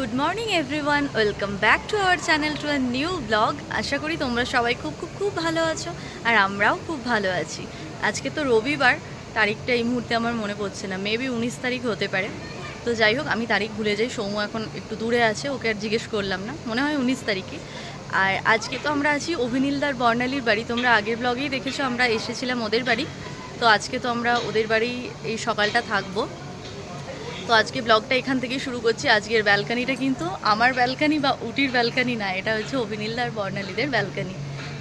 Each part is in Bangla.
Good morning everyone welcome back to our channel to a new blog আশা করি তোমরা সবাই খুব খুব খুব ভালো আছো আর আমরাও খুব ভালো আছি। আজকে তো রবিবার, তারিখটা এই মুহূর্তে আমার মনে পড়ছে না। মেবি উনিশ তারিখ হতে পারে। তো যাই হোক, আমি তারিখ ভুলে যাই। সৌম্য এখন একটু দূরে আছে, ওকে আর জিজ্ঞেস করলাম না। মনে হয় উনিশ তারিখে। আর আজকে তো আমরা আছি অভিনীলদার বর্ণালীর বাড়ি। তোমরা আগের ব্লগেই দেখেছ, আমরা এসেছিলাম ওদের বাড়ি। তো আজকে তো আমরা ওদের বাড়ি এই সকালটা থাকব। তো আজকে ব্লগটা এখান থেকেই শুরু করছি। আজকের ব্যালকানিটা কিন্তু আমার ব্যালকানি বা উটির ব্যালকানি না, এটা হচ্ছে অভিনীলদা আর বর্ণালীদের ব্যালকানি।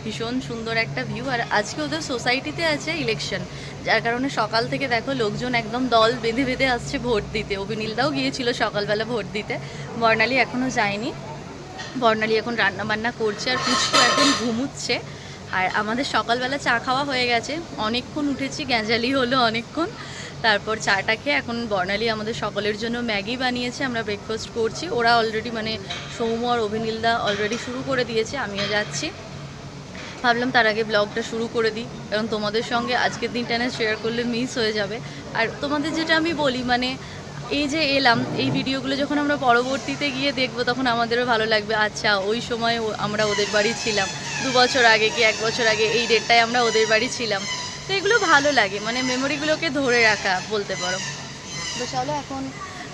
ভীষণ সুন্দর একটা ভিউ আর আজকে ওদের সোসাইটিতে আছে ইলেকশন যার কারণে সকাল থেকে দেখো লোকজন একদম দল বেঁধে বেঁধে আসছে ভোট দিতে। অভিনীলদাও গিয়েছিল সকালবেলা ভোট দিতে। বর্ণালী এখনও যায়নি। বর্ণালী এখন রান্না বান্না করছে আর পুচকু এখন ঘুমুচ্ছে। আর আমাদের সকালবেলা চা খাওয়া হয়ে গেছে। অনেকক্ষণ উঠেছি গ্যাঁজালি হলো অনেকক্ষণ। তারপর চাটা খেয়ে এখন বর্ণালী আমাদের সকলের জন্য ম্যাগি বানিয়েছে, আমরা ব্রেকফাস্ট করছি। ওরা অলরেডি মানে সৌম্য আর অভিনীলদা অলরেডি শুরু করে দিয়েছে, আমিও যাচ্ছি। ভাবলাম তার আগে ব্লগটা শুরু করে দিই, কারণ তোমাদের সঙ্গে আজকের দিনটা না শেয়ার করলে মিস হয়ে যাবে। আর তোমাদের যেটা আমি বলি মানে এই যে এলাম, এই ভিডিওগুলো যখন আমরা পরবর্তীতে গিয়ে দেখব, তখন আমাদেরও ভালো লাগবে আচ্ছা ওই সময় আমরা ওদের বাড়ি ছিলাম। দু বছর আগে কি এক বছর আগে এই ডেটটায় আমরা ওদের বাড়ি ছিলাম। তো এগুলো ভালো লাগে মানে মেমোরিগুলোকে ধরে রাখা বলতে পারো। তো চলো এখন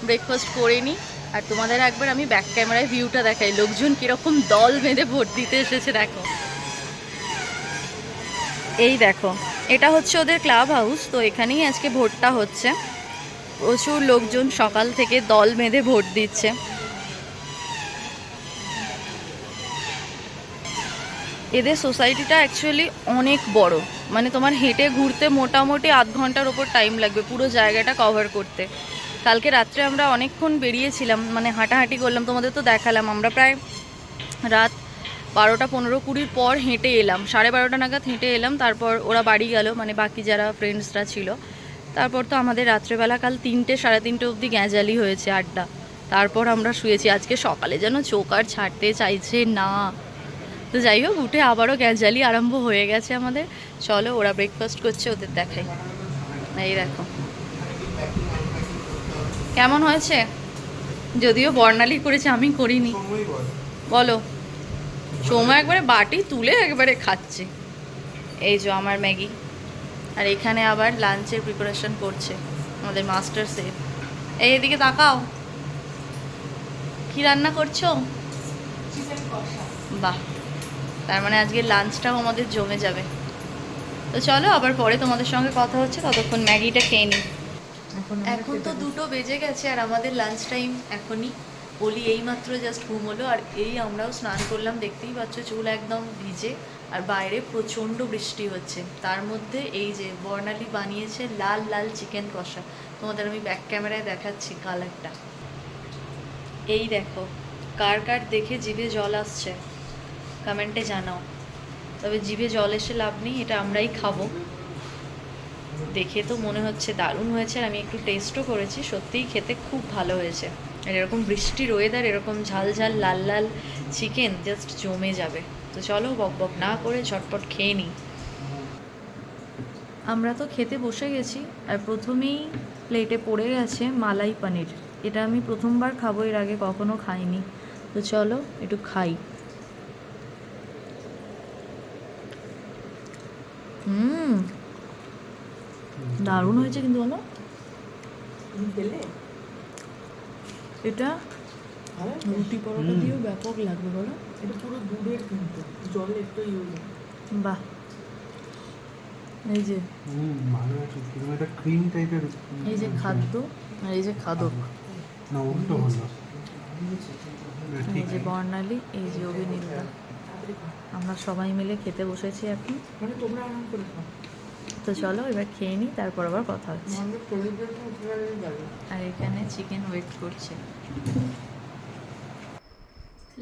ব্রেকফাস্ট করে নিই আর তোমাদের একবার আমি ব্যাক ক্যামেরায় ভিউটা দেখাই। লোকজন কীরকম দল বেঁধে ভোট দিতে এসেছে, দেখো। এই দেখো, এটা হচ্ছে ওদের ক্লাব হাউস তো এখানেই আজকে ভোটটা হচ্ছে। প্রচুর লোকজন সকাল থেকে দল বেঁধে ভোট দিচ্ছে। এদের সোসাইটিটা অ্যাকচুয়ালি অনেক বড়। মানে তোমার হেঁটে ঘুরতে মোটামুটি আধ ঘণ্টার ওপর টাইম লাগবে পুরো জায়গাটা কভার করতে। কালকে রাত্রে আমরা অনেকক্ষণ বেরিয়েছিলাম মানে হাঁটাহাঁটি করলাম, তোমাদের তো দেখালাম। আমরা প্রায় রাত বারোটা পনেরো কুড়ির পর হেঁটে এলাম। সাড়ে বারোটা নাগাদ হেঁটে এলাম, তারপর ওরা বাড়ি গেল মানে বাকি যারা ফ্রেন্ডসরা ছিল। তারপর তো আমাদের রাত্রেবেলা কাল তিনটে, সাড়ে তিনটে অবধি গ্যাঁজালি হয়েছে আড্ডা। তারপর আমরা শুয়েছি। আজকে সকালে যেন চোখ আর ছাড়তে চাইছে না। তো যাই হোক, উঠে আবারও গ্যাঁজালি আরম্ভ হয়ে গেছে আমাদের। চলো, ওরা ব্রেকফাস্ট করছে, ওদের দেখাই। এই দেখো। কেমন হয়েছে? যদিও বর্ণালী করেছে, আমি করিনি। বলো। সময় একবারে বাটি তুলে একবারে খাচ্ছে। এই যে আমার ম্যাগি। আর এখানে আবার লাঞ্চের প্রিপারেশন করছে আমাদের মাস্টার সেফ এই এদিকে তাকাও। কি রান্না করছ? বাহ। তার মানে আজকে লাঞ্চটাও আমাদের জমে যাবে। তো চলো আবার পরে তোমাদের সঙ্গে কথা হচ্ছে ততক্ষণ ম্যাগিটা খেয়ে নিই। এখন তো দুটো বেজে গেছে আর আমাদের লাঞ্চ টাইম এখনই। বলি এইমাত্র জাস্ট ঘুম হলো আর এই আমরাও স্নান করলাম দেখতেই পাচ্ছ চুল একদম ভিজে আর বাইরে প্রচণ্ড বৃষ্টি হচ্ছে। তার মধ্যে এই যে বর্ণালী বানিয়েছে লাল লাল চিকেন কষা। তোমাদের আমি ব্যাক ক্যামেরায় দেখাচ্ছি কালারটা এই দেখো কার কার দেখে জিভে জল আসছে। কমেন্টে জানাও। তবে জিভে জল এসে লাভ নেই, এটা আমরাই খাব। দেখে তো মনে হচ্ছে দারুণ হয়েছে আমি একটু টেস্টও করেছি, সত্যিই খেতে খুব ভালো হয়েছে। আর এরকম বৃষ্টির ওয়েদার এরকম ঝাল ঝাল, লাল লাল চিকেন জাস্ট জমে যাবে। তো চলো বক বক না করে ঝটপট খেয়ে নিই। আমরা তো খেতে বসে গেছি, আর প্রথমেই প্লেটে পড়ে গেছে মালাই পানির। এটা আমি প্রথমবার খাব, এর আগে কখনো খাইনি। তো চলো একটু খাই। হুম। দারুণ হয়েছে কিন্তু বলো। এটা? রুটি পরোটা দিয়েও ব্যাপক লাগবে বলো। এটা পুরো দুধের কিন্তু জল একটু ইউজ বাহ। এই যে। হুম ভালো আছে কিন্তু এটা ক্রিম টাইপের এই যে খাদ্য আর এই যে খাদক। না উল্টো হলো। এই যে বর্ণালী এই যে অভিনীলদা আমরা সবাই মিলে খেতে বসেছি এখন। মানে তোমরা আরাম করে তো চলো এবার খেয়ে নিই তারপর আবার কথা হচ্ছে। আর এখানে চিকেন ওয়েট করছে।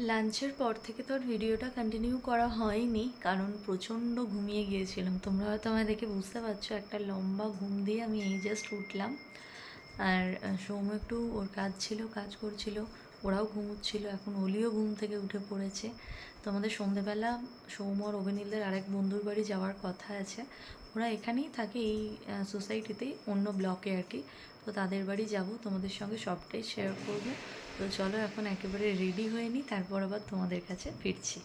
লাঞ্চের পর থেকে তো আর ভিডিওটা কন্টিনিউ করা হয়নি কারণ প্রচণ্ড ঘুমিয়ে গিয়েছিলাম। তোমরা হয়তো আমায় দেখে বুঝতে পারছ একটা লম্বা ঘুম দিয়ে আমি এই জাস্ট উঠলাম। আর সৌম্য একটু ওর কাজ ছিল কাজ করছিল ওরাও ঘুমোচ্ছিল এখন অলিও ঘুম থেকে উঠে পড়েছে। তো আমাদের সন্ধেবেলা সৌম্য আর অভিনীলদের আরেক বন্ধুর বাড়ি যাওয়ার কথা আছে। ওরা এখানেই থাকে এই সোসাইটিতেই অন্য ব্লকে আর কি। তো তাদের বাড়ি যাব তোমাদের সঙ্গে সবটাই শেয়ার করব। তো চলো এখন একেবারে রেডি হয়ে নিই তারপর আবার তোমাদের কাছে ফিরছি।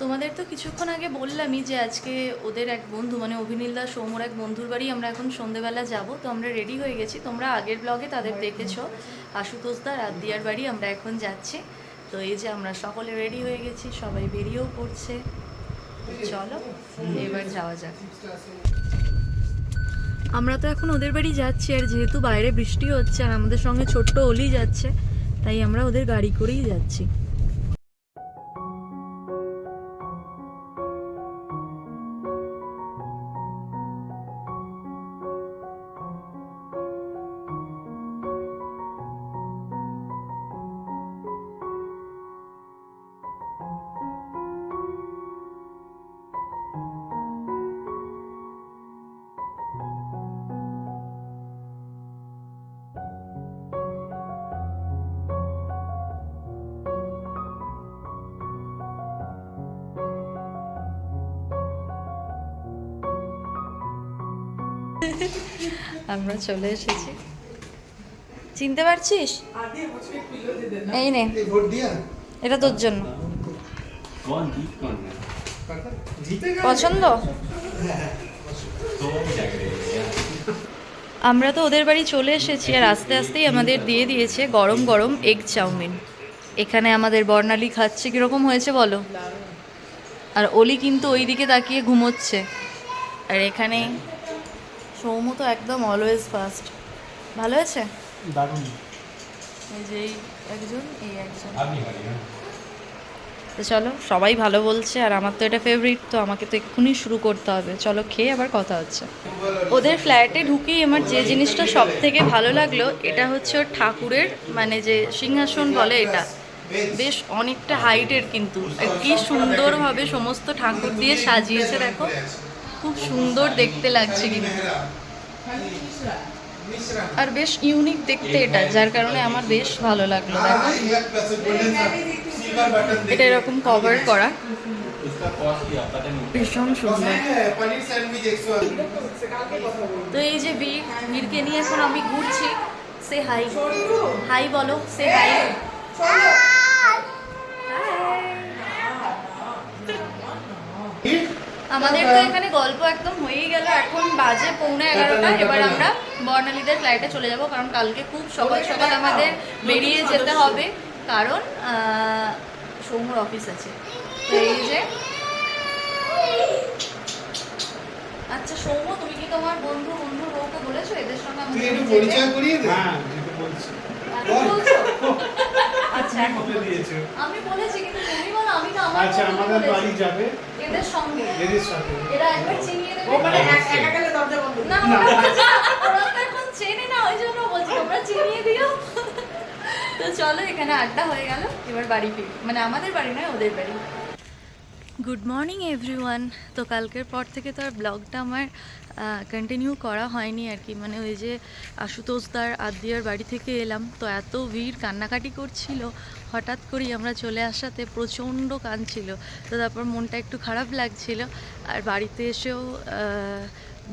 তোমাদের তো কিছুক্ষণ আগে বললামই যে আজকে ওদের এক বন্ধু মানে অভিনীল দাস সৌমর এক বন্ধুর বাড়ি আমরা এখন সন্ধেবেলা যাব। তো আমরা রেডি হয়ে গেছি। তোমরা আগের ব্লগে তাদের দেখেছ। আশুতোষ দা রাতদিয়ার বাড়ি আমরা এখন যাচ্ছি। তো এই যে আমরা সকলে রেডি হয়ে গেছি, সবাই বেরিয়েও পড়ছে। চলো, এবার যাওয়া যাক। আমরা তো এখন ওদের বাড়ি যাচ্ছি, আর যেহেতু বাইরে বৃষ্টি হচ্ছে আর আমাদের সঙ্গে ছোট্ট অলি যাচ্ছে, তাই আমরা ওদের গাড়ি করেই যাচ্ছি। আমরা চলে এসেছি। চিনতে পারছিস? এই নে। এটা তোর জন্য। পছন্দ? আমরা তো ওদের বাড়ি চলে এসেছি আর আস্তে আস্তেই আমাদের দিয়ে দিয়েছে গরম গরম এগ চাউমিন। এখানে আমাদের বর্ণালী খাচ্ছে, কীরকম হয়েছে বলো? আর অলি কিন্তু ওই দিকে তাকিয়ে ঘুমোচ্ছে। আর এখানে সৌম তো একদম অলওয়েজ ফার্স্ট ভালো আছে? দারুণ। এই যে একজন এই একজন। তো চলো সবাই ভালো বলছে আর আমার তো এটা ফেভারিট তো আমাকে তো এক্ষুনি শুরু করতে হবে। চলো খেয়ে আবার কথা হচ্ছে। ওদের ফ্ল্যাটে ঢুকেই আমার যে জিনিসটা সব থেকে ভালো লাগল এটা হচ্ছে ওর ঠাকুরের মানে যে সিংহাসন বলে এটা। বেশ অনেকটা হাইটের কিন্তু। কি সুন্দরভাবে সমস্ত ঠাকুর দিয়ে সাজিয়েছে দেখো। খুব সুন্দর দেখতে লাগছে কিন্তু। আর বেশ ইউনিক দেখতে এটা যার কারণে আমার বেশ ভালো লাগল দেখো। এটা এরকম কভার করা। ভীষণ সুন্দর। তো এই যে বীর বীরকে নিয়ে এখন আমি ঘুরছি। সে হাই হাই বলো সে হাই আমাদের তো এখানে গল্প একদম হয়েই গেল। এখন বাজে পৌনে এগারোটা। এবার আমরা বর্ণালীদের ফ্লাইটে চলে যাব কারণ কালকে খুব সকাল সকাল আমাদের বেরিয়ে যেতে হবে কারণ আহ, সৌম্যর অফিস আছে। তো এই যে আচ্ছা সৌম্য তুমি কি তোমার বন্ধু বন্ধুর বউকে বলেছ? এদের সঙ্গে আমি? পরিচয় করিয়ে দে। হ্যাঁ বলছি। আচ্ছা আমি বলেছি কিন্তু তুমি বলো আমি তো আমার আচ্ছা আমাদের বাড়ি যাবে। এদের সঙ্গে। এদের সাথে এরা একবার চিনিয়ে দেবে। ও মানে একা গেলে দরজা বন্ধ। না ওরা বলছে না, ওরা তো এখন চেনে না ওই জন্য বলছি তোমরা চিনিয়ে দিও। তো চলো এখানে আড্ডা হয়ে গেল এবার বাড়ি ফিরি। মানে আমাদের বাড়ি নয় ওদের বাড়ি। গুড মর্নিং এভরিওয়ান তো কালকের পর থেকে তো আর ব্লগটা আমার কন্টিনিউ করা হয়নি আর কি। মানে ওই যে আশুতোষদার আদিয়ার বাড়ি থেকে এলাম। তো এত ভিড়, কান্নাকাটি করছিল। হঠাৎ করেই আমরা চলে আসাতে প্রচণ্ড কাঁদছিল তো তারপর মনটা একটু খারাপ লাগছিল। আর বাড়িতে এসেও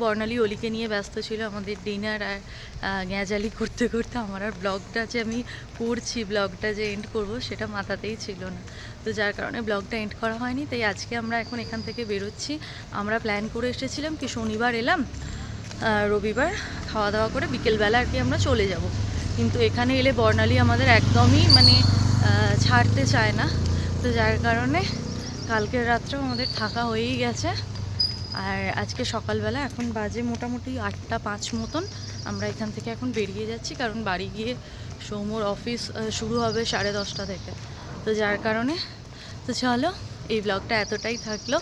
বর্ণালী অলিকে নিয়ে ব্যস্ত ছিল আমাদের ডিনার আর গ্যাঁজালি করতে করতে আমার আর ব্লগটা যে আমি করছি, ব্লগটা যে এন্ড করব সেটা মাথাতেই ছিল না। তো যার কারণে ব্লগটা এন্ড করা হয়নি, তাই আজকে আমরা এখন এখান থেকে বেরোচ্ছি। আমরা প্ল্যান করে এসেছিলাম কি শনিবার এলাম রবিবার খাওয়া দাওয়া করে বিকেলবেলা আর কি আমরা চলে যাব। কিন্তু এখানে এলে বর্ণালী আমাদের একদমই মানে ছাড়তে চায় না। তো যার কারণে কালকের রাত্রেও আমাদের থাকা হয়েই গেছে। আর আজকে সকালবেলা এখন বাজে মোটামুটি আটটা পাঁচ মতন। আমরা এখান থেকে এখন বেরিয়ে যাচ্ছি, কারণ বাড়ি গিয়ে সৌমর অফিস শুরু হবে সাড়ে দশটা থেকে। তো যার কারণে, তো চলো এই ব্লগটা এতটাই থাকল।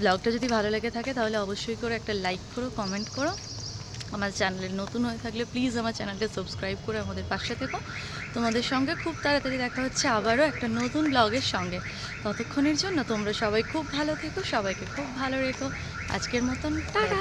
ব্লগটা যদি ভালো লেগে থাকে তাহলে অবশ্যই করে একটা লাইক করো, কমেন্ট করো। আমার চ্যানেলে নতুন হয়ে থাকলে প্লিজ আমার চ্যানেলটা সাবস্ক্রাইব করে আমাদের পাশে থেকো। তোমাদের সঙ্গে খুব তাড়াতাড়ি দেখা হচ্ছে আবারও একটা নতুন ব্লগের সঙ্গে। ততক্ষণের জন্য তোমরা সবাই খুব ভালো থেকো, সবাইকে খুব ভালো রেখো। আজকের মতন টাটা!